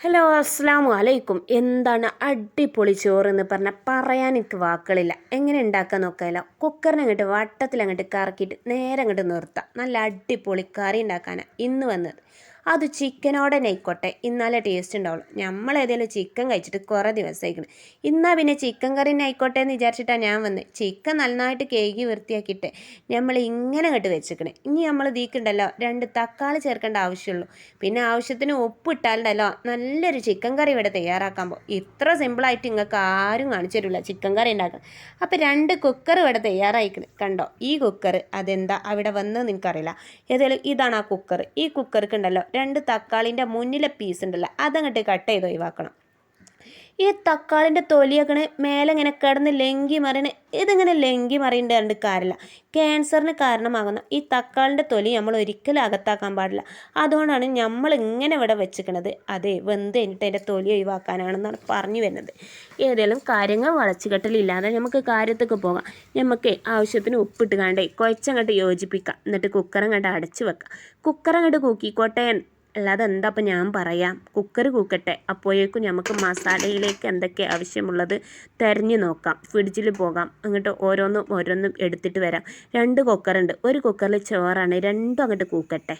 Hello അസ്സാം വലൈക്കും എന്താണ് അടിപൊളി ചോറ് എന്ന് പറഞ്ഞാൽ പറയാൻ എനിക്ക് വാക്കുകളില്ല. എങ്ങനെ ഉണ്ടാക്കാൻ നോക്കാമല്ലോ കുക്കറിനെ അങ്ങോട്ട് വട്ടത്തിൽ അങ്ങോട്ട് കറക്കിയിട്ട് നേരെ അങ്ങോട്ട് നിർത്താം. നല്ല അടിപൊളി കറി ഉണ്ടാക്കാനാണ് ഇന്ന് വന്നത്. അത് ചിക്കനോടെ നെയ്ക്കോട്ടെ. ഇന്നലെ ടേസ്റ്റ് ഉണ്ടാവുള്ളൂ നമ്മൾ ഏതെങ്കിലും ചിക്കൻ കഴിച്ചിട്ട് കുറേ ദിവസമായിരിക്കണം ഇന്നാ പിന്നെ ചിക്കൻ കറി നെയ്ക്കോട്ടെ എന്ന് വിചാരിച്ചിട്ടാണ് ഞാൻ വന്നത് ചിക്കൻ നന്നായിട്ട് കേകി വൃത്തിയാക്കിയിട്ട് നമ്മൾ ഇങ്ങനെ കെട്ട് വെച്ചിക്കണേ. ഇനി നമ്മൾ തീക്കണ്ടല്ലോ രണ്ട് തക്കാളി ചേർക്കേണ്ട ആവശ്യമുള്ളൂ പിന്നെ ആവശ്യത്തിന് ഉപ്പ് ഇട്ടാലുണ്ടല്ലോ നല്ലൊരു ചിക്കൻ കറി ഇവിടെ തയ്യാറാക്കാൻ പോകും ഇത്ര സിമ്പിളായിട്ട് നിങ്ങൾക്ക് ആരും കാണിച്ചു തരില്ല ചിക്കൻ കറി ഉണ്ടാക്കാൻ അപ്പോൾ രണ്ട് കുക്കർ ഇവിടെ തയ്യാറായിക്കണ്. കണ്ടോ ഈ കുക്കർ അതെന്താ? അവിടെ വന്നത് നിനക്കറിയില്ല. ഏതായാലും ഇതാണ് ആ കുക്കർ ഈ കുക്കർക്ക് ഉണ്ടല്ലോ രണ്ട് തക്കാളിന്റെ മുന്നിലെ പീസ് ഉണ്ടല്ലോ അതങ്ങോട്ട് കട്ട് ചെയ്ത് ഒഴിവാക്കണം. ഈ തക്കാളിന്റെ തൊലിയൊക്കെ മേലെ ഇങ്ങനെ കിടന്ന് ലെങ്കി മറിയണ. ഇതിങ്ങനെ ലെങ്കി മറിയേണ്ട കണ്ട് കാര്യമില്ല ക്യാൻസറിന് കാരണമാകുന്ന ഈ തക്കാളിന്റെ തൊലി നമ്മൾ ഒരിക്കലും അകത്താക്കാൻ പാടില്ല. അതുകൊണ്ടാണ് നമ്മൾ ഇങ്ങനെ ഇവിടെ വെച്ചിക്കണത്. അതെ വെന്ത് കഴിഞ്ഞിട്ട് അതിന്റെ തൊലി ഒഴിവാക്കാനാണെന്നാണ് പറഞ്ഞു വരുന്നത്. ഏതെങ്കിലും കാര്യങ്ങൾ വളച്ചുകെട്ടലില്ലാതെ നമുക്ക് കാര്യത്തൊക്കെ പോകാം. നമുക്ക് ആവശ്യത്തിന് ഉപ്പിട്ട് കണ്ടേ കുഴച്ചങ്ങോട്ട് യോജിപ്പിക്കാം. എന്നിട്ട് കുക്കറങ്ങോട്ട് അടച്ചു വെക്കാം. കുക്കറങ്ങോട്ട് കൂക്കിക്കോട്ടെ അല്ലാതെ എന്താ അപ്പം ഞാൻ പറയാം? കുക്കർ കൂക്കട്ടെ. അപ്പോഴേക്കും നമുക്ക് മസാലയിലേക്ക് എന്തൊക്കെ ആവശ്യമുള്ളത് തിരഞ്ഞു നോക്കാം. ഫ്രിഡ്ജിൽ പോകാം. അങ്ങോട്ട് ഓരോന്നും ഓരോന്നും എടുത്തിട്ട് വരാം. രണ്ട് കുക്കറുണ്ട് ഒരു കുക്കറിൽ ചോറാണ്. രണ്ടും അങ്ങോട്ട് കൂക്കട്ടെ.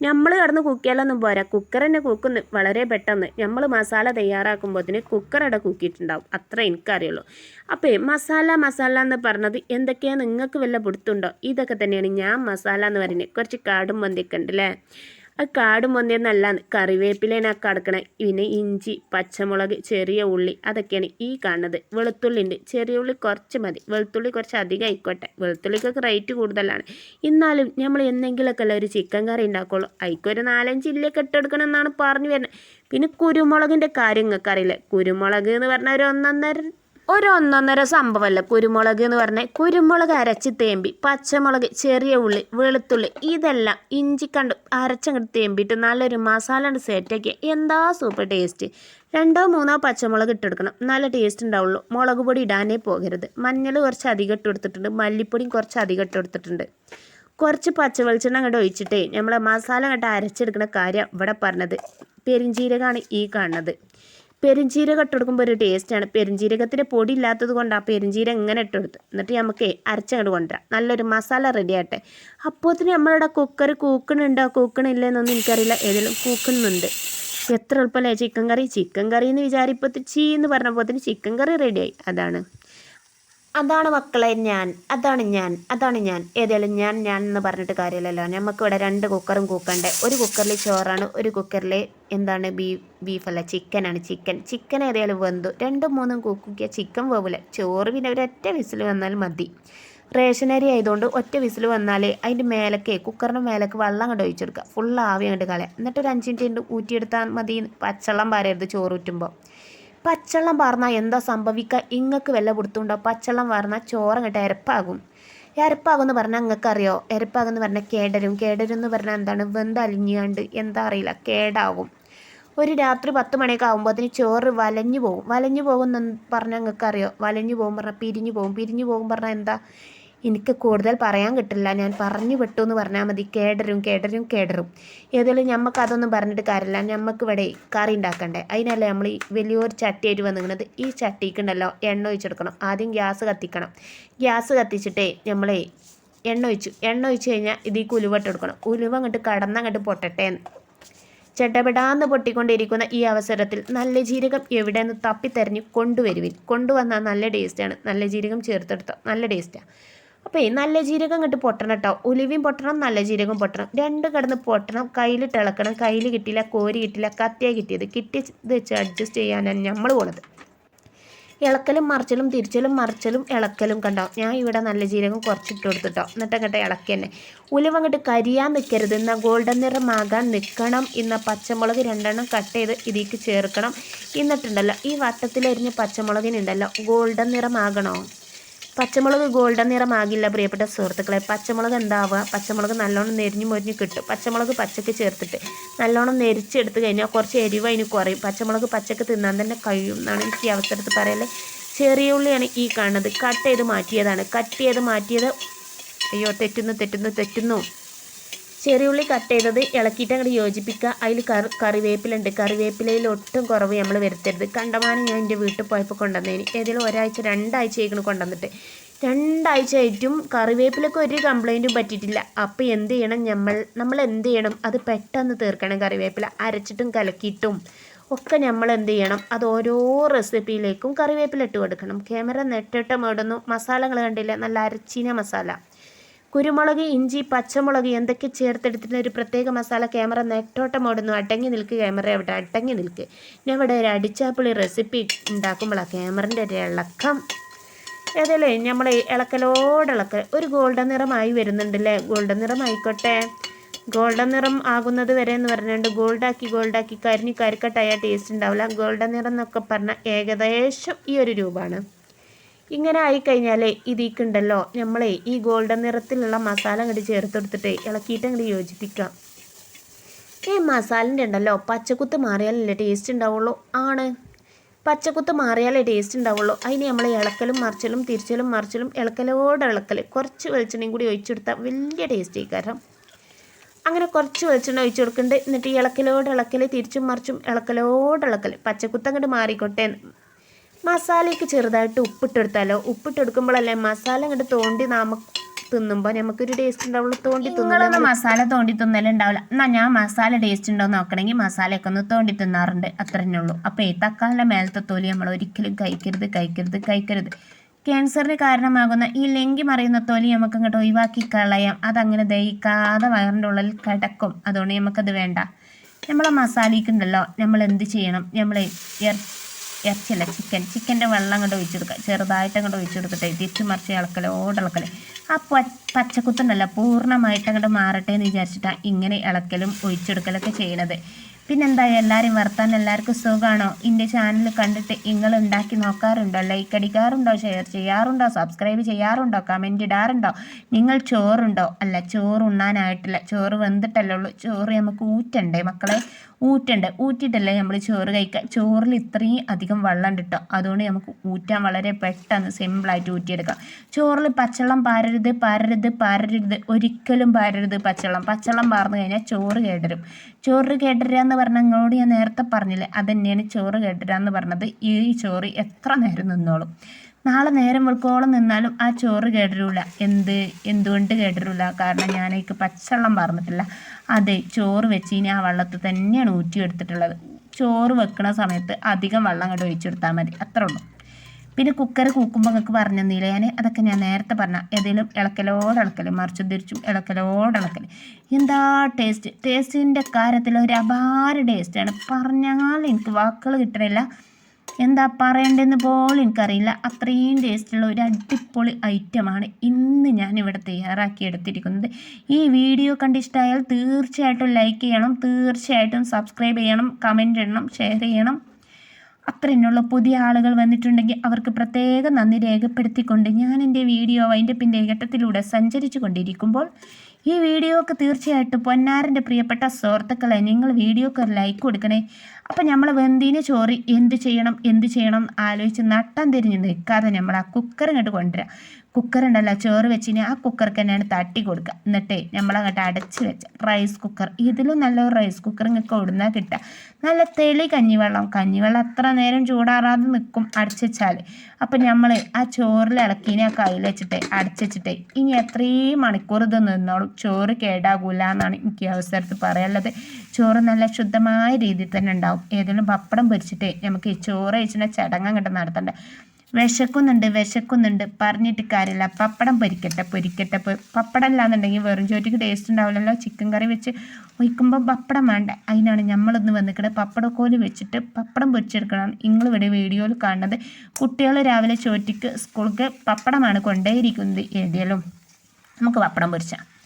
നമ്മൾ കടന്ന് കുക്കിയാലൊന്നും പോരാ. കുക്കർ തന്നെ കൂക്കുന്നു. വളരെ പെട്ടെന്ന്. നമ്മൾ മസാല തയ്യാറാക്കുമ്പോഴത്തേന് കുക്കർ അവിടെ കുക്കിയിട്ടുണ്ടാവും. അത്ര എനിക്കറിയുള്ളൂ. അപ്പോൾ മസാല മസാല എന്ന് പറഞ്ഞത് എന്തൊക്കെയാണ് നിങ്ങൾക്ക് വല്ല പിടുത്തുണ്ടോ ഇതൊക്കെ തന്നെയാണ് ഞാൻ മസാല എന്ന് പറയുന്നത്. കുറച്ച് കാടും മന്തിയൊക്കെ ഉണ്ട് അല്ലേ ആ കാടും നല്ലതാണ്. കറിവേപ്പിലേനാ കടക്കണേ. പിന്നെ ഇഞ്ചി പച്ചമുളക് ചെറിയ ഉള്ളി അതൊക്കെയാണ് ഈ കാണുന്നത്. വെളുത്തുള്ളി ഉണ്ട് ചെറിയ ഉള്ളി കുറച്ച് മതി. വെളുത്തുള്ളി കുറച്ച് അധികം ആയിക്കോട്ടെ. വെളുത്തുള്ളിക്കൊക്കെ റേറ്റ് കൂടുതലാണ്. എന്നാലും നമ്മൾ എന്തെങ്കിലുമൊക്കെ അല്ല ഒരു ചിക്കൻ കറി ഉണ്ടാക്കുള്ളൂ. അതിക്കൊരു നാലഞ്ച് ഇല്ലൊക്കെ ഇട്ടെടുക്കണം എന്നാണ് പറഞ്ഞു വരുന്നത്. പിന്നെ കുരുമുളകിന്റെ കാര്യം കുരുമുളക് എന്ന് പറഞ്ഞാൽ ഒരു ഒന്നൊന്നര ഒരു ഒന്നൊന്നര സംഭവമല്ല. കുരുമുളക് എന്ന് പറഞ്ഞാൽ കുരുമുളക് അരച്ച് തേമ്പി പച്ചമുളക് ചെറിയ ഉള്ളി വെളുത്തുള്ളി ഇതെല്ലാം ഇഞ്ചി കണ്ട് അരച്ചങ്ങോട്ട് തേമ്പിയിട്ട് നല്ലൊരു മസാല സെറ്റാക്കി എന്താ സൂപ്പർ ടേസ്റ്റ്. രണ്ടോ മൂന്നോ പച്ചമുളക് ഇട്ടെടുക്കണം. നല്ല ടേസ്റ്റ് ഉണ്ടാവുള്ളൂ. മുളക് പൊടി ഇടാനേ പോകരുത്. മഞ്ഞൾ കുറച്ച് അധികം ഇട്ട് കൊടുത്തിട്ടുണ്ട്. മല്ലിപ്പൊടിയും കുറച്ച് അധികം ഇട്ട് കൊടുത്തിട്ടുണ്ട്. കുറച്ച് പച്ച വെളിച്ചെണ്ണ അങ്ങോട്ട് ഒഴിച്ചിട്ടേ നമ്മളെ മസാല അങ്ങോട്ട് അരച്ചെടുക്കുന്ന കാര്യം ഇവിടെ പറഞ്ഞത്. പെരിഞ്ചീരകമാണ് ഈ കാണുന്നത്. പെരുംജീരകം ഇട്ടെടുക്കുമ്പോൾ ഒരു ടേസ്റ്റാണ് പെരുംജീരകത്തിന്റെ പൊടി ഇല്ലാത്തത് കൊണ്ട് ആ പെരുംജീരകം ഇങ്ങനെ ഇട്ടെടുത്ത് എന്നിട്ട് നമുക്ക് അരച്ചങ്ങോട്ട് കൊണ്ടുവരാം. നല്ലൊരു മസാല റെഡി ആട്ടെ അപ്പോത്തിന് നമ്മളുടെ കുക്കർ കൂക്കണുണ്ടോ? കൂക്കണില്ലെന്നൊന്നും എനിക്കറിയില്ല. ഏതെങ്കിലും കൂക്കുന്നുണ്ട്. എത്ര എളുപ്പമല്ലേ ചിക്കൻ കറി. ചിക്കൻ കറി എന്ന് വിചാരിപ്പോൾ ചീ എന്ന് പറഞ്ഞപ്പോൾ ചിക്കൻ കറി റെഡിയായി അതാണ്. അതാണ് മക്കളെ ഞാൻ അതാണ് ഞാൻ അതാണ് ഞാൻ. ഏതായാലും ഞാൻ ഞാൻ എന്ന് പറഞ്ഞിട്ട് കാര്യമില്ലല്ലോ. നമുക്കിവിടെ രണ്ട് കുക്കറും കൂക്കണ്ടേ. ഒരു കുക്കറിൽ ചോറാണ് ഒരു കുക്കറിൽ എന്താണ് ബീഫ് ബീഫല്ല ചിക്കനാണ് ചിക്കൻ ചിക്കൻ ഏതായാലും വെന്തു. രണ്ടും മൂന്നും കുക്കുക്കിയ ചിക്കൻ വേവില്ല ചോറ് പിന്നെ ഒരൊറ്റ വിസിൽ വന്നാൽ മതി. റേഷൻ അരി ആയതുകൊണ്ട് ഒറ്റ വിസിൽ വന്നാൽ അതിന്റെ മേലക്ക് കുക്കറിന്റെ മേലക്ക് വെള്ളം അങ്ങോട്ട് ഒഴിച്ചെടുക്കുക ഫുൾ ആവി അങ്ങോട്ട് കളയാം. എന്നിട്ട് ഒരു അഞ്ച് മിനിറ്റ് ഊറ്റിയെടുത്താൽ മതി പച്ചവെള്ളം പാരരുത് ചോറ് ഊറ്റുമ്പോൾ പച്ചവെള്ളം പാർന്നാൽ എന്താ സംഭവിക്കുക ഇങ്ങക്ക് വല്ല കൊടുത്തുണ്ടോ? പച്ചവെള്ളം പാർന്നാൽ ചോറങ്ങട്ട് എരപ്പാകും എരപ്പാകും എന്ന് പറഞ്ഞാൽ നിങ്ങൾക്കറിയോ എരപ്പാകും എന്ന് പറഞ്ഞാൽ കേടരും. കേടരും എന്ന് പറഞ്ഞാൽ എന്താണ് വെന്തലിഞ്ഞാണ്ട് എന്താ അറിയില്ല. കേടാകും ഒരു രാത്രി പത്ത് മണിയൊക്കെ ആകുമ്പോഴത്തേന് ചോറ് വലഞ്ഞു പോകും. വലഞ്ഞു പോകും എന്ന് പറഞ്ഞാൽ നിങ്ങൾക്കറിയോ വലഞ്ഞു പോകും പറഞ്ഞാൽ പിരിഞ്ഞു പോകും. പിരിഞ്ഞു പോകും പറഞ്ഞാൽ എന്താ? എനിക്ക് കൂടുതൽ പറയാൻ കിട്ടില്ല. ഞാൻ പറഞ്ഞു വിട്ടു എന്ന് പറഞ്ഞാൽ മതി. കേടരും കേടരും കേടരും. ഏതായാലും നമുക്ക് അതൊന്നും പറഞ്ഞിട്ട് കാര്യമില്ല. നമുക്ക് ഇവിടെ കറി ഉണ്ടാക്കണ്ടേ. അതിനല്ലേ നമ്മൾ ഈ വലിയൊരു ചട്ടിയായിട്ട് വന്നിരിക്കുന്നത്. ഈ ചട്ടിക്കുണ്ടല്ലോ എണ്ണ ഒഴിച്ചെടുക്കണം. ആദ്യം ഗ്യാസ് കത്തിക്കണം. ഗ്യാസ് കത്തിച്ചിട്ടേ നമ്മളെ എണ്ണ ഒഴിച്ചു. എണ്ണ ഒഴിച്ച് കഴിഞ്ഞാൽ ഇതിൽ ഉലുവട്ടെടുക്കണം ഉലുവ അങ്ങോട്ട് കടന്നങ്ങോട്ട് പൊട്ടട്ടെ ചെട്ടപെടാന്ന് പൊട്ടിക്കൊണ്ടിരിക്കുന്ന ഈ അവസരത്തിൽ നല്ല ജീരകം എവിടെ നിന്ന് തപ്പിത്തെരഞ്ഞ് കൊണ്ടുവരുവിൻ. കൊണ്ടുവന്നാൽ നല്ല ടേസ്റ്റാണ് നല്ല ജീരകം ചേർത്തെടുത്തോ നല്ല ടേസ്റ്റാണ് അപ്പോൾ ഈ നല്ല ജീരകം ഇങ്ങോട്ട് പൊട്ടണം കേട്ടോ ഉലുവയും പൊട്ടണം നല്ല ജീരകം പൊട്ടണം. രണ്ട് കിടന്ന് പൊട്ടണം. കയ്യിൽ തിളക്കണം. കയ്യിൽ കിട്ടിയില്ല കോരി കിട്ടിയില്ല കത്തിയായി കിട്ടിയത്. കിട്ടിയത് വെച്ച് അഡ്ജസ്റ്റ് ചെയ്യാനാണ് നമ്മൾ പോണത്. ഇളക്കലും മറിച്ചലും തിരിച്ചലും മറിച്ചലും ഇളക്കലും കണ്ടോ? ഞാൻ ഇവിടെ നല്ല ജീരകം കുറച്ചിട്ട് കൊടുത്തിട്ടോ എന്നിട്ട് അങ്ങോട്ട് ഇളക്കി തന്നെ. ഉലുവ അങ്ങോട്ട് കരിയാൻ നിൽക്കരുത് എന്നാൽ ഗോൾഡൻ നിറമാകാൻ നിൽക്കണം ഇന്ന പച്ചമുളക് രണ്ടെണ്ണം കട്ട് ചെയ്ത് ഇതിലേക്ക് ചേർക്കണം. എന്നിട്ടുണ്ടല്ലോ ഈ വട്ടത്തിലരിഞ്ഞ പച്ചമുളകിനുണ്ടല്ലോ ഗോൾഡൻ നിറമാകണോ പച്ചമുളക് ഗോൾഡൻ നിറമാകില്ല പ്രിയപ്പെട്ട സുഹൃത്തുക്കളെ. പച്ചമുളക് എന്താവുക പച്ചമുളക് നല്ലോണം നെരിഞ്ഞു മൊരിഞ്ഞ് കിട്ടും. പച്ചമുളക് പച്ചക്ക് ചേർത്തിട്ട് നല്ലോണം നെരിച്ചെടുത്ത് കഴിഞ്ഞാൽ കുറച്ച് എരിവ് അതിന് കുറയും. പച്ചമുളക് പച്ചക്ക് തിന്നാൻ തന്നെ കഴിയും എന്നാണ് എനിക്ക് ഈ അവസരത്തിൽ പറയല്ലേ ചെറിയ ഉള്ളിയാണ് ഈ കാണുന്നത്. കട്ട് ചെയ്ത് മാറ്റിയതാണ്. കട്ട് ചെയ്ത് മാറ്റിയത് അയ്യോ തെറ്റുന്നു തെറ്റുന്നു തെറ്റുന്നു. ചെറിയുള്ളി കട്ട് ചെയ്തത് ഇളക്കിയിട്ട് അങ്ങോട്ട് യോജിപ്പിക്കുക. അതിൽ കറി കറിവേപ്പിലുണ്ട് കറിവേപ്പിലയിൽ ഒട്ടും കുറവ് നമ്മൾ വരുത്തരുത്. കണ്ടമാനം ഞാൻ എന്റെ വീട്ടിൽ പോയപ്പോൾ കൊണ്ടുവന്നതിന് ഏതെങ്കിലും ഒരാഴ്ച രണ്ടാഴ്ച ആയിക്കണം കൊണ്ടുവന്നിട്ട്. രണ്ടാഴ്ച ആയിട്ടും കറിവേപ്പിലൊക്കെ ഒരു കംപ്ലൈന്റും പറ്റിയിട്ടില്ല. അപ്പോൾ എന്ത് ചെയ്യണം നമ്മൾ നമ്മൾ എന്ത് ചെയ്യണം? അത് പെട്ടെന്ന് തീർക്കണം കറിവേപ്പില. അരച്ചിട്ടും കലക്കിയിട്ടും ഒക്കെ നമ്മൾ എന്ത് ചെയ്യണം? അത് ഓരോ റെസിപ്പിയിലേക്കും കറിവേപ്പില ഇട്ട് കൊടുക്കണം. ക്യാമറ നെട്ടിട്ട് മേടുന്നു മസാലകൾ കണ്ടില്ല? നല്ല അരച്ചീന മസാല. കുരുമുളക് ഇഞ്ചി പച്ചമുളക് എന്തൊക്കെ ചേർത്തെടുത്തിട്ട് ഒരു പ്രത്യേക മസാല ക്യാമറ നെട്ടോട്ടം ഓടുന്നു. അടങ്ങി നിൽക്ക് ക്യാമറ അവിടെ. അടങ്ങി നിൽക്ക്. ഞാൻ ഇവിടെ ഒരു അടിച്ചാപ്പിളി റെസിപ്പി ഉണ്ടാക്കുമ്പോഴാണ് ക്യാമറന്റെ ഒരു ഇളക്കം. ഏതല്ലേ നമ്മൾ ഇളക്കലോടിളക്ക ഒരു ഗോൾഡൻ നിറമായി വരുന്നുണ്ടല്ലേ? ഗോൾഡൻ നിറമായിക്കോട്ടെ. ഗോൾഡൻ നിറം ആകുന്നത് വരെ എന്ന് പറഞ്ഞുകൊണ്ട് ഗോൾഡാക്കി ഗോൾഡാക്കി കരിഞ്ഞ് കരിക്കട്ടായ ടേസ്റ്റ് ഉണ്ടാവില്ല. ഗോൾഡൻ നിറം എന്നൊക്കെ പറഞ്ഞാൽ ഏകദേശം ഈ ഒരു രൂപമാണ്. ഇങ്ങനെ ആയിക്കഴിഞ്ഞാൽ ഇതിക്കുണ്ടല്ലോ. നമ്മളെ ഈ ഗോൾഡൻ നിറത്തിലുള്ള മസാല അങ്ങോട്ട് ചേർത്ത് കൊടുത്തിട്ട് ഇളക്കിയിട്ട് അങ്ങോട്ട് യോജിപ്പിക്കാം ഈ മസാലന്റെ ഉണ്ടല്ലോ. പച്ചക്കുത്ത് മാറിയാലല്ലേ ടേസ്റ്റ് ഉണ്ടാവുള്ളൂ. ആണ്. പച്ചക്കുത്ത് മാറിയാലേ ടേസ്റ്റ് ഉണ്ടാവുള്ളൂ. അതിന് നമ്മൾ ഇളക്കലും മറിച്ചലും തിരിച്ചലും മറിച്ചലും ഇളക്കലോടെ ഇളക്കൽ കുറച്ച് വെളിച്ചെണ്ണയും കൂടി ഒഴിച്ചെടുത്താൽ വലിയ ടേസ്റ്റ് കാരണം. അങ്ങനെ കുറച്ച് വെളിച്ചെണ്ണ ഒഴിച്ചു കൊടുക്കുന്നുണ്ട് എന്നിട്ട് ഇളക്കലോട് ഇളക്കൽ തിരിച്ചും മറിച്ചും ഇളക്കലോട് ഇളക്കൽ പച്ചക്കുത്ത് അങ്ങോട്ട് മാറിക്കോട്ടെ മസാലയ്ക്ക് ചെറുതായിട്ട് ഉപ്പിട്ടെടുത്താലോ? ഉപ്പിട്ടെടുക്കുമ്പോഴല്ലേ മസാല അങ്ങോട്ട് തോണ്ടി നമുക്ക് തിന്നുമ്പോൾ നമുക്കൊരു ടേസ്റ്റ് ഉണ്ടാവുള്ളൂ തോണ്ടി തിന്നുമ്പോൾ മസാല തോണ്ടി തിന്നലുണ്ടാവില്ല എന്നാൽ ഞാൻ മസാല ടേസ്റ്റ് ഉണ്ടോ നോക്കണമെങ്കിൽ മസാലയൊക്കെ ഒന്ന് തോണ്ടി തിന്നാറുണ്ട്. അത്രന്നെ ഉള്ളൂ. അപ്പോൾ ഈ തക്കാളിന്റെ മേലത്തെ തോലി നമ്മൾ ഒരിക്കലും കഴിക്കരുത് കഴിക്കരുത് കഴിക്കരുത്. ക്യാൻസറിന് കാരണമാകുന്ന ഈ ലെങ്കി മറിയുന്ന തോലി നമുക്ക് അങ്ങോട്ട് ഒഴിവാക്കി കളയാം. അതങ്ങനെ ദഹിക്കാതെ വയറിന്റെ ഉള്ളിൽ കിടക്കും. അതുകൊണ്ട് നമുക്കത് വേണ്ട. നമ്മളെ മസാലയ്ക്കുണ്ടല്ലോ നമ്മൾ എന്ത് ചെയ്യണം? നമ്മൾ ഇറച്ചിയല്ല ചിക്കൻ ചിക്കന്റെ വെള്ളം അങ്ങോട്ട് ഒഴിച്ചു കൊടുക്കുക ചെറുതായിട്ട് അങ്ങോട്ട് ഒഴിച്ചു കൊടുത്തിട്ട് തിരിച്ചു മറിച്ച് ഇളക്കൽ ഓടിളക്കൽ. ആ പച്ചക്കുത്തുണ്ടല്ലോ പൂർണമായിട്ട് അങ്ങോട്ട് മാറട്ടെ എന്ന് വിചാരിച്ചിട്ടാണ് ഇങ്ങനെ ഇളക്കലും ഒഴിച്ചെടുക്കലൊക്കെ ചെയ്യണത്. പിന്നെന്താ എല്ലാവരും വർത്താൻ എല്ലാവർക്കും സുഖമാണോ എന്റെ ചാനൽ കണ്ടിട്ട് നിങ്ങൾ ഉണ്ടാക്കി നോക്കാറുണ്ടോ? ലൈക്ക് അടിക്കാറുണ്ടോ? ഷെയർ ചെയ്യാറുണ്ടോ? സബ്സ്ക്രൈബ് ചെയ്യാറുണ്ടോ? കമന്റ് ഇടാറുണ്ടോ? നിങ്ങൾ ചോറുണ്ടോ? അല്ല ചോറ് ഉണ്ണാനായിട്ടില്ല. ചോറ് വെന്തിട്ടല്ലേ ഉള്ളൂ. ചോറ് നമുക്ക് ഊറ്റണ്ടേ മക്കളെ? ഊറ്റണ്ട്. ഊറ്റിയിട്ടല്ലേ നമ്മൾ ചോറ് കഴിക്കുക ചോറിൽ ഇത്രയും അധികം വെള്ളം കിട്ടും അതുകൊണ്ട് നമുക്ക് ഊറ്റാൻ വളരെ പെട്ടെന്ന് സിമ്പിളായിട്ട് ഊറ്റിയെടുക്കാം. ചോറിൽ പച്ചവെള്ളം പാരരുത് പാരരുത് പാരരുത്. ഒരിക്കലും പാരരുത് പച്ചവെള്ളം. പച്ചവെള്ളം പാർന്നു കഴിഞ്ഞാൽ ചോറ് കേടരും. ചോറ് കേടരുക എന്ന് പറഞ്ഞാൽ നിങ്ങളോട് ഞാൻ നേരത്തെ പറഞ്ഞില്ലേ? അതന്നെയാണ് ചോറ് കേടരുക എന്ന് പറഞ്ഞത്. ഈ ചോറ് എത്ര നേരം നിന്നോളും? നാളെ നേരം വെളുക്കോളം നിന്നാലും ആ ചോറ് കേടരൂല. എന്ത്? എന്തുകൊണ്ട് കേടരൂല? കാരണം ഞാൻ ഞാനേക്ക് പച്ചവെള്ളം പറഞ്ഞിട്ടില്ല. അതെ ചോറ് വെച്ച് ഇനി ആ വെള്ളത്തിൽ തന്നെയാണ് ഊറ്റിയെടുത്തിട്ടുള്ളത് ചോറ് വെക്കണ സമയത്ത് അധികം വെള്ളം അങ്ങോട്ട് ഒഴിച്ചെടുത്താൽ മതി. അത്രേ ഉള്ളൂ. പിന്നെ കുക്കർ കൂക്കുമ്പോൾ നിങ്ങൾക്ക് പറഞ്ഞു തന്നില്ല? ഞാൻ അതൊക്കെ ഞാൻ നേരത്തെ പറഞ്ഞ. ഏതെങ്കിലും ഇളക്കലോട് ഇളക്കൽ മറിച്ചു തിരിച്ചു ഇളക്കലോട് ഇളക്കൽ എന്താ ടേസ്റ്റ് ടേസ്റ്റിന്റെ കാര്യത്തിൽ ഒരു അപാര ടേസ്റ്റാണ് പറഞ്ഞാൽ എനിക്ക് വാക്കുകൾ കിട്ടണില്ല. എന്താ പറയേണ്ടതെന്ന് പോലും എനിക്കറിയില്ല. അത്രയും ടേസ്റ്റുള്ള ഒരു അടിപൊളി ഐറ്റമാണ് ഇന്ന് ഞാൻ ഇവിടെ തയ്യാറാക്കി എടുത്തിരിക്കുന്നത്. ഈ വീഡിയോ കണ്ടിഷ്ടായാൽ തീർച്ചയായിട്ടും ലൈക്ക് ചെയ്യണം തീർച്ചയായിട്ടും സബ്സ്ക്രൈബ് ചെയ്യണം കമന്റ് ഇടണം ഷെയർ ചെയ്യണം. അത്രയുള്ള പുതിയ ആളുകൾ വന്നിട്ടുണ്ടെങ്കിൽ അവർക്ക് പ്രത്യേക നന്ദി രേഖപ്പെടുത്തിക്കൊണ്ട് ഞാൻ എന്റെ വീഡിയോ പിന്നെ ഘട്ടത്തിലൂടെ സഞ്ചരിച്ചു കൊണ്ടിരിക്കുമ്പോൾ ഈ വീഡിയോക്ക് തീർച്ചയായിട്ടും പൊന്നാരന്റെ പ്രിയപ്പെട്ട സുഹൃത്തുക്കളെ നിങ്ങൾ വീഡിയോക്ക് ഒരു ലൈക്ക് കൊടുക്കണേ. അപ്പം നമ്മൾ വെന്തിനെ ചോറി എന്ത് ചെയ്യണം എന്ത് ചെയ്യണം ആലോചിച്ച് നട്ടം തിരിഞ്ഞ് നിൽക്കാതെ നമ്മൾ ആ കുക്കർ ഇങ്ങോട്ട് കൊണ്ടുവരാം. കുക്കർ ഉണ്ടല്ലോ ചോറ് വെച്ചിന് ആ കുക്കർക്ക് തന്നെയാണ് തട്ടി കൊടുക്കുക. എന്നിട്ടേ നമ്മളങ്ങോട്ട് അടച്ച് വെച്ച റൈസ് കുക്കർ ഇതിലും നല്ലൊരു റൈസ് കുക്കർ നിങ്ങൾക്ക് ഓടുന്നാൽ കിട്ടുക. നല്ല തെളി കഞ്ഞിവെള്ളം കഞ്ഞിവെള്ളം അത്ര നേരം ചൂടാറാതെ നിൽക്കും അടച്ചാൽ അപ്പം നമ്മൾ ആ ചോറിൽ ഇളക്കിനെ ആ കയ്യിൽ വെച്ചിട്ട് അടച്ചിട്ടേ വെച്ചിട്ട് ഇനി എത്രയും മണിക്കൂർ ഇത് നിന്നോളും. ചോറ് കേടാകൂല എന്നാണ് എനിക്ക് അവസരത്ത് പറയാനുള്ളത്. ചോറ് നല്ല ശുദ്ധമായ രീതിയിൽ തന്നെ ഉണ്ടാവും. ഏതെങ്കിലും പപ്പടം പൊരിച്ചിട്ട് നമുക്ക് ഈ ചോറ് കഴിച്ചിട്ട് ചടങ്ങ് അങ്ങോട്ട് നടത്തണ്ട. വിശക്കുന്നുണ്ട് വിശക്കുന്നുണ്ട്. പറഞ്ഞിട്ട് കാര്യമില്ല. പപ്പടം പൊരിക്കട്ടെ പൊരിക്കട്ടെ. പപ്പടം ഇല്ലാന്നുണ്ടെങ്കിൽ വെറും ചോറ്റിക്ക് ടേസ്റ്റ് ഉണ്ടാവില്ലല്ലോ. ചിക്കൻ കറി വെച്ച് ഒഴിക്കുമ്പോൾ പപ്പടം വേണ്ട. അതിനാണ് നമ്മളൊന്ന് വന്നിട്ട് പപ്പടക്കോൽ വെച്ചിട്ട് പപ്പടം പൊരിച്ചെടുക്കണം നിങ്ങളിവിടെ വീഡിയോയിൽ കാണുന്നത്. കുട്ടികൾ രാവിലെ ചോറ്റിക്ക് സ്കൂൾക്ക് പപ്പടമാണ് കൊണ്ടേയിരിക്കുന്നത്. എഴുതിയാലും നമുക്ക് പപ്പടം പൊരിച്ചാൽ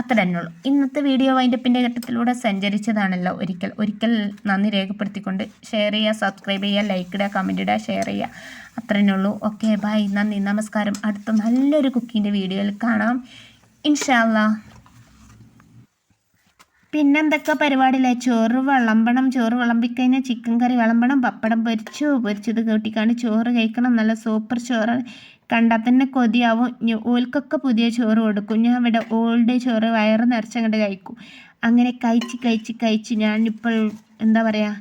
അത്ര തന്നെ ഉള്ളൂ ഇന്നത്തെ വീഡിയോ വൈൻഡപ്പിന്റെ ഘട്ടത്തിലൂടെ സഞ്ചരിച്ചതാണല്ലോ. ഒരിക്കൽ ഒരിക്കൽ നന്ദി രേഖപ്പെടുത്തിക്കൊണ്ട് ഷെയർ ചെയ്യുക സബ്സ്ക്രൈബ് ചെയ്യുക ലൈക്ക് ഇടുക കമന്റ് ഇടുക ഷെയർ ചെയ്യുക. അത്ര തന്നെ ഉള്ളൂ ഓക്കെ ബൈ നന്ദി നമസ്കാരം. അടുത്ത നല്ലൊരു കുക്കിന്റെ വീഡിയോയിൽ കാണാം. ഇൻഷാല്ലാ പിന്നെന്തൊക്കെ പരിപാടിയില്ല? ചോറ് വിളമ്പണം. ചോറ് വിളമ്പിക്കഴിഞ്ഞാൽ ചിക്കൻ കറി വിളമ്പണം. പപ്പടം പൊരിച്ചു പൊരിച്ചത് കൂട്ടിക്കാണ്ട് ചോറ് കഴിക്കണം. നല്ല സൂപ്പർ ചോറ് കണ്ടാൽ തന്നെ കൊതിയാവും. ഓൽക്കൊക്കെ പുതിയ ചോറ് കൊടുക്കും. ഞാൻ ഇവിടെ ഓൾഡ് ചോറ് വയറ് നിറച്ചങ്ങോട്ട് കഴിക്കും. അങ്ങനെ കഴിച്ച് കഴിച്ച് കഴിച്ച് ഞാനിപ്പോൾ എന്താ പറയുക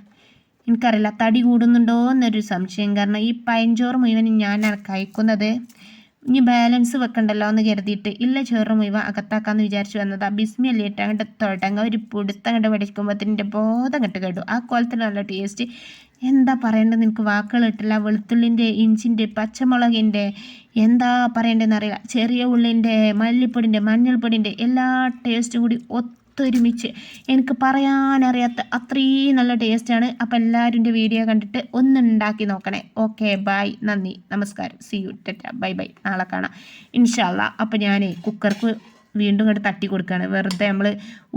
എനിക്കറിയില്ല തടി കൂടുന്നുണ്ടോ എന്നൊരു സംശയം. കാരണം ഈ പഴഞ്ചോറ് മുഴുവൻ ഞാനാണ് കഴിക്കുന്നത്. ബാലൻസ് വെക്കണ്ടല്ലോ എന്ന് കരുതിയിട്ട് ഇല്ല ചോറ് മുഴുവൻ അകത്താക്കാന്ന് വിചാരിച്ചു വന്നതാ. ബിസ്മി അല്ലിട്ട് അങ്ങോട്ട് തുടങ്ങ. ഒരു പിടുത്തം അങ്ങോട്ട് പഠിക്കുമ്പോഴത്തിന്റെ ബോധം അങ്ങോട്ട് കേട്ടു ആ കോലത്തിൽ നല്ല ടേസ്റ്റ് എന്താ പറയേണ്ടത് നിനക്ക് വാക്കുകൾ കിട്ടില്ല? വെളുത്തുള്ളിന്റെ ഇഞ്ചിന്റെ പച്ചമുളകിന്റെ എന്താ പറയേണ്ടതെന്ന് അറിയില്ല ചെറിയ ഉള്ളിന്റെ മല്ലിപ്പൊടിന്റെ മഞ്ഞൾപ്പൊടിന്റെ എല്ലാ ടേസ്റ്റും കൂടി ഒത്തൊരുമിച്ച്. എനിക്ക് പറയാനറിയാത്ത അത്രയും നല്ല ടേസ്റ്റാണ് അപ്പോൾ എല്ലാവരും വീഡിയോ കണ്ടിട്ട് ഒന്ന് ഉണ്ടാക്കി നോക്കണേ. ഓക്കെ ബൈ നന്ദി. നമസ്കാരം. See you tata bye bye നാളെ കാണാം. ഇൻഷാല്ല അപ്പോൾ ഞാൻ കുക്കർക്ക് വീണ്ടും ഇങ്ങോട്ട് തട്ടി കൊടുക്കുകയാണ്. വെറുതെ നമ്മൾ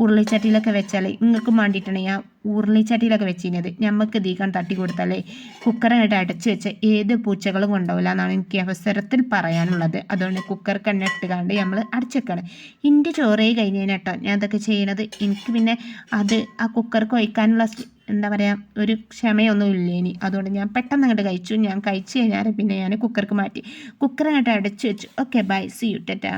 ഉരുളിച്ചട്ടിയിലൊക്കെ വെച്ചാൽ നിങ്ങൾക്ക് വേണ്ടിയിട്ടാണ് ഞാൻ ഉരുളിച്ചട്ടിയിലൊക്കെ വെച്ചിരുന്നത്. ഞമ്മക്ക് ദീക്കാൻ തട്ടി കൊടുത്താലേ കുക്കറിനായിട്ട് അടച്ചു വെച്ച ഏത് പൂച്ചകളും കൊണ്ടാവില്ല എന്നാണ് എനിക്ക് അവസരത്തിൽ പറയാനുള്ളത്. അതുകൊണ്ട് കുക്കർ കണ്ണ ഇട്ടുകാണ്ട് നമ്മൾ അടച്ചേക്കാണ് എന്റെ ചോറേ കഴിഞ്ഞതിന് കേട്ടോ ഞാൻ അതൊക്കെ ചെയ്യണത്. എനിക്ക് പിന്നെ അത് ആ കുക്കർക്ക് ഒഴിക്കാനുള്ള എന്താ പറയുക ഒരു ക്ഷമയൊന്നും ഇല്ല ഇനി അതുകൊണ്ട് ഞാൻ പെട്ടെന്ന് അങ്ങോട്ട് കഴിച്ചു. ഞാൻ കഴിച്ചു കഴിഞ്ഞാൽ പിന്നെ ഞാൻ കുക്കർക്ക് മാറ്റി. കുക്കർ അടച്ചു വെച്ചു. Okay bye see you tata